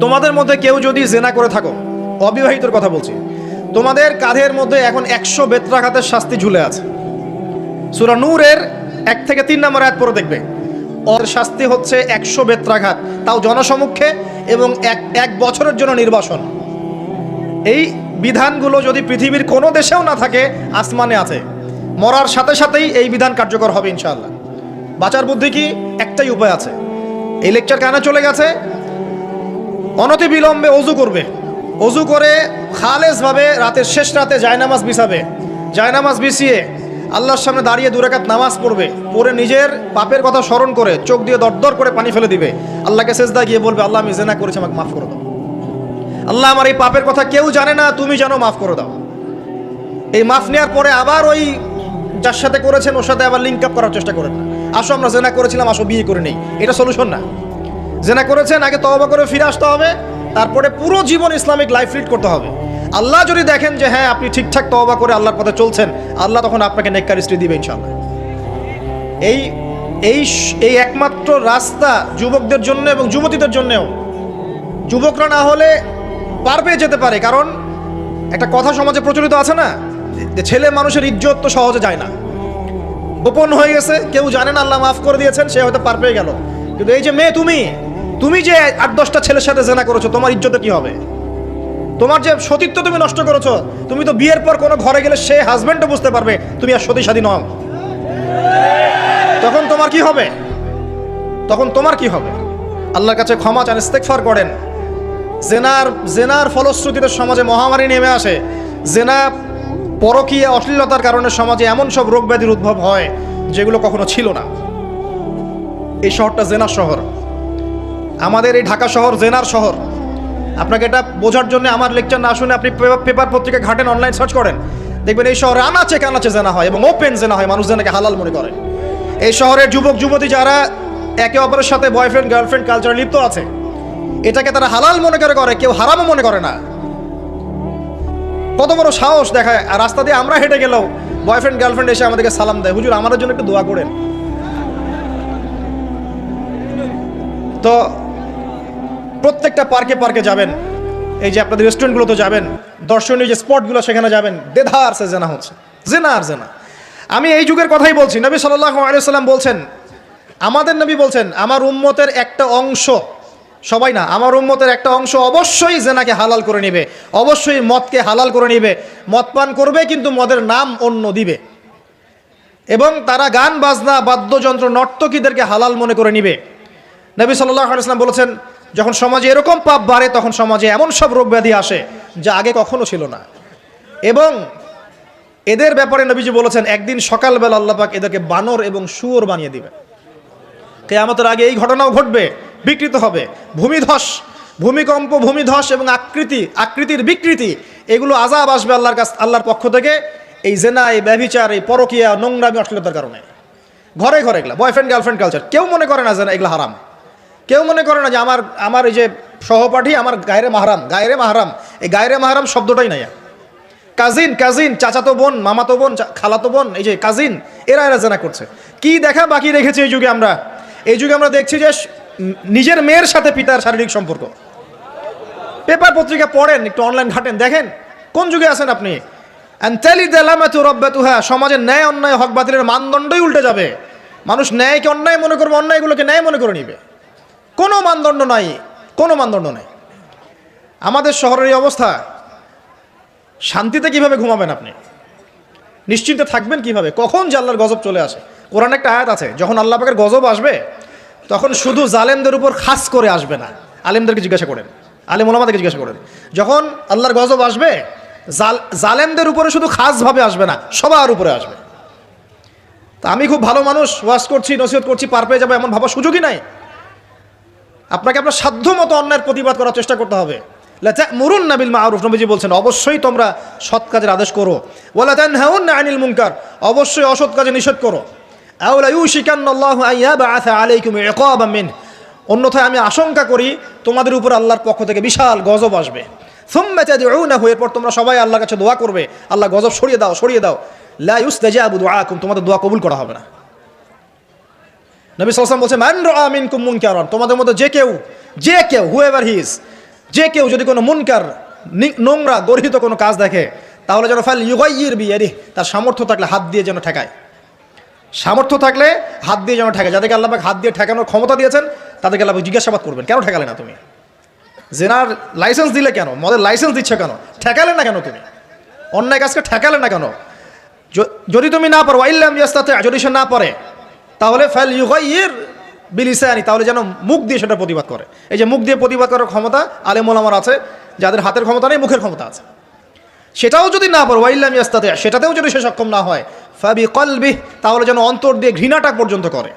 তোমাদের মধ্যে কেউ যদি জেনা করে থাকো, অবিবাহিতর কথা বলছি, তোমাদের কাঁধের মধ্যে এখন একশো বেত্রাঘাতের শাস্তি ঝুলে আছে। সুরা নূরের এক থেকে তিন নম্বর আয়াত পরে দেখবে। ওর শাস্তি হচ্ছে একশো বেত্রাঘাত, তাও জনসমক্ষে এবং এক এক বছরের জন্য নির্বাসন। এই বিধানগুলো যদি পৃথিবীর কোনো দেশেও না থাকে, আসমানে আছে। মরার সাথে সাথেই এই বিধান কার্যকর হবে ইনশাআল্লাহ। বাঁচার বুদ্ধি কি? একটাই উপায় আছে। এই লেকচার কানে চলে গেছে অনতি বিলম্বে অজু করবে। অজু করে খালেসভাবে রাতের শেষ রাতে জায়নামাজ বিছাবে। জায়নামাজ বিছিয়ে আল্লাহর সামনে দাঁড়িয়ে দুরাকাত নামাজ পড়বে। পড়ে নিজের পাপের কথা স্মরণ করে চোখ দিয়ে দরদর করে পানি ফেলে দিবে। আল্লাহকে সেজদা গিয়ে বলবে, আল্লাহ, আমি জেনা করেছি, আমাকে মাফ করে দাও। আল্লাহ, আমার এই পাপের কথা কেউ জানে না, তুমি জানো, মাফ করে দাও। এই মাফ নেওয়ার পরে আবার ওই যার সাথে করেছেন, ওর সাথে আবার লিঙ্ক আপ করার চেষ্টা করেন আসো, আমরা জেনা করেছিলাম, আসো, বিয়ে করে নেই। এটা সলিউশন না। জেনা করেছেন, আগে তওবা করে ফিরে আসতে হবে, তারপরে পুরো জীবন ইসলামিক লাইফ লিড করতে হবে। আল্লাহ যদি দেখেন যে হ্যাঁ আপনি ঠিকঠাক তওবা করে আল্লাহর পথে চলছেন, আল্লাহ তখন আপনাকে নেককার স্ত্রী দিবে ইনশাআল্লাহ। এই এই এই একমাত্র রাস্তা যুবকদের জন্য এবং যুবতীদের জন্যেও। যুবকরা না হলে পার পেয়ে যেতে পারে, কারণ একটা কথা সমাজে প্রচলিত আছে না, যে ছেলে মানুষের ইজ্জত তো সহজে যায় না। গোপন হয়ে গেছে, কেউ জানে না আল্লাহ মাফ করে দিয়েছেন, সে হয়তো পার পেয়ে গেল। কিন্তু এই যে মেয়ে তুমি তুমি যে আট দশটা ছেলের সাথে জেনা করেছ, তোমার ইজ্জতে কি হবে? তোমার যে সতীত্ব তুমি নষ্ট করেছ, তুমি তো বিয়ের পর কোনো ঘরে গেলে সে হাজবেন্ডও বুঝতে পারবে, তুমি আর সতী স্বাধীন হও তখন তোমার কি হবে? তখন তোমার কি হবে? আল্লাহর কাছে ক্ষমা চান ইস্তেকফার করেন। জেনার জেনার ফলশ্রুতিতে সমাজে মহামারী নেমে আসে। জেনা পরকীয় অশ্লীলতার কারণে সমাজে এমন সব রোগ ব্যাধির উদ্ভব হয়, যেগুলো কখনো ছিল না। এই শহরটা জেনার শহর। আমাদের এই ঢাকা শহর জেনার শহর। আপনাকে এটা বোঝার জন্য আমার লেকচার না শুনে আপনি পেপার- পত্রিকা ঘাটেন অনলাইন সার্চ করেন। দেখবেন এই শহরে আনাচে কানাচে জেনা হয় এবং ওপেন জেনা হয়, মানুষ জেনাকে হালাল মনে করে। এই শহরের যুবক, যুবতী যারা একে অপরের সাথে বয়ফ্রেন্ড গার্লফ্রেন্ড কালচার লিপ্ত আছে, এটাকে তারা হালাল মনে করে করে, কেউ হারামও মনে করে না। কত বড় সাহস দেখায়, আর রাস্তা দিয়ে আমরা হেঁটে গেলেও বয়ফ্রেন্ড গার্লফ্রেন্ড এসে আমাদেরকে সালাম দেয়। হুজুর, আমাদের জন্য একটু দোয়া করেন। তো প্রত্যেকটা পার্কে পার্কে যাবেন। এই যে আপনাদের রেস্টুরেন্টগুলোতে যাবেন, দর্শনীয় যে স্পটগুলো, সেখানে যাবেন। দেধার সে জেনা হচ্ছে। জেনা আর জেনা। আমি এই যুগের কথাই বলছি। নবী সাল্লাহ আলিয়াল্লাম বলছেন, আমাদের নবী বলছেন, আমার উম্মতের একটা অংশ সবাই না, আমার উম্মতের একটা অংশ অবশ্যই জেনাকে হালাল করে নেবে। অবশ্যই মদকে হালাল করে নেবে। মদ পান করবে, কিন্তু মদের নাম অন্য দিবে। এবং তারা গান, বাজনা, বাদ্যযন্ত্র, নর্তকীদেরকে হালাল মনে করে নিবে। নবী সাল্লাহ আলাইসলাম বলেছেন যখন সমাজে এরকম পাপ বাড়ে, তখন সমাজে এমন সব রোগ ব্যাধি আসে যা আগে কখনো ছিল না। এবং এদের ব্যাপারে নবীজি বলেছেন, একদিন সকালবেলা আল্লাপাক এদেরকে বানর এবং শুয়োর বানিয়ে দিবে কেয়ামতের আগে এই ঘটনাও ঘটবে, বিকৃত হবে। ভূমিধস, ভূমিকম্প, ভূমিধস এবং আকৃতি, আকৃতির বিকৃতি, এগুলো আজাব আসবে আল্লাহর কাছ, আল্লাহর পক্ষ থেকে এই জেনা, এই ব্যভিচার, এই পরকিয়া, নোংরামি, অশ্লীলতার কারণে। ঘরে ঘরে এগুলা বয়ফ্রেন্ড গার্লফ্রেন্ড কালচার কেউ মনে করে না যে এগুলো হারাম। কেউ মনে করে না যে আমার আমার এই যে সহপাঠী আমার গায়রে মাহারাম গায়রে মাহারাম, এই গায়রে মাহারাম শব্দটাই নাই। কাজিন কাজিন, চাচাতো বোন, মামাতো বোন খালাতো বোন, এই যে কাজিন, এরা এরা জানা করছে। কি দেখা বাকি রেখেছি এই যুগে আমরা? এই যুগে আমরা দেখছি যে নিজের মেয়ের সাথে পিতার শারীরিক সম্পর্ক। পেপার পত্রিকা পড়েন, একটু অনলাইন ঘাটেন, দেখেন, কোন যুগে আছেন আপনি? সমাজের ন্যায় অন্যায় হক বাতিলের মানদণ্ডই উল্টে যাবে। মানুষ ন্যায়কে অন্যায় মনে করবে, অন্যায়গুলোকে ন্যায় মনে করে নিবে। কোনো মানদণ্ড নাই, কোনো মানদণ্ড নাই। আমাদের শহরের এই অবস্থা, শান্তিতে কীভাবে ঘুমাবেন আপনি? নিশ্চিন্তে থাকবেন কীভাবে? কখন যে আল্লাহর গজব চলে আসে? কোরআন একটা আয়াত আছে, যখন আল্লাহ পাকের গজব আসবে, তখন শুধু জালেমদের উপর খাস করে আসবে না, আলেমদেরকে জিজ্ঞাসা করেন, আলেম ওলামাদেরকে জিজ্ঞাসা করেন। যখন আল্লাহর গজব আসবে, জাল, জালেমদের উপরে শুধু খাসভাবে আসবে না, সবার উপরে আসবে। তা আমি খুব ভালো মানুষ ওয়াশ করছি, নসিহত করছি, পার পেয়ে যাব এমন ভাবার সুযোগই নাই। আপনাকে আপনার সাধ্য মতো অন্যায়ের প্রতিবাদ করার চেষ্টা করতে হবে। মুরুন নাবিল মারুফ, নবীজি বলছেন, অবশ্যই তোমরা সৎ কাজের আদেশ করো। ওয়ালা তানহাউন আনিল মুনকার, অবশ্যই অসৎ কাজে নিষেধ করো। অন্যথায় আমি আশঙ্কা করি, তোমাদের উপর আল্লাহর পক্ষ থেকে বিশাল গজব আসবে। সুম্মা তাদউনাহু, এরপর তোমরা সবাই আল্লাহর কাছে দোয়া করবে। আল্লাহ গজব সরিয়ে দাও সরিয়ে দাও। লা ইউস্তাজাবু দুআকুম, তোমাদের দোয়া কবুল করা হবে না। নবী সাল্লাম বলছে মান রা মিনকুম মুনকারান তোমাদের মধ্যে যে কেউ যে কেউ হু এভার হিজ যে কেউ যদি কোনো মুনকার নোংরা, গর্হিত কোনো কাজ দেখে, তাহলে যেন ফাইল ইউগাইয়ের বিয়ারি তার সামর্থ্য থাকলে হাত দিয়ে যেন ঠেকায়। সামর্থ্য থাকলে হাত দিয়ে যেন ঠেকায়। যাদেরকে আল্লাহ হাত দিয়ে ঠেকানোর ক্ষমতা দিয়েছেন, তাদেরকে আল্লাহ জিজ্ঞাসাবাদ করবেন, কেন ঠেকালে না তুমি? জেনার লাইসেন্স দিলে কেন? মদের লাইসেন্স দিচ্ছে কেন? ঠেকালে না কেন তুমি? অন্যায় কাজকে ঠেকালে না কেন? যদি তুমি না পারো, ওয়াইল্লাম ইয়াস্তাতে, যদি সে না পারে তাহলে ফ্যাল ইউগাইয়ের বিলিসানি, তাহলে যেন মুখ দিয়ে সেটা প্রতিবাদ করে। এই যে মুখ দিয়ে প্রতিবাদ করার ক্ষমতা আলেমুল আমার আছে, যাদের হাতের ক্ষমতা নেই, মুখের ক্ষমতা আছে। সেটাও যদি না পারো ওয়াইল্লাম ইয়াস্তাতে সেটাতেও যদি সে সক্ষম না হয় ফাবি কলবি তাহলে যেন অন্তর দিয়ে ঘৃণাটা পর্যন্ত করে।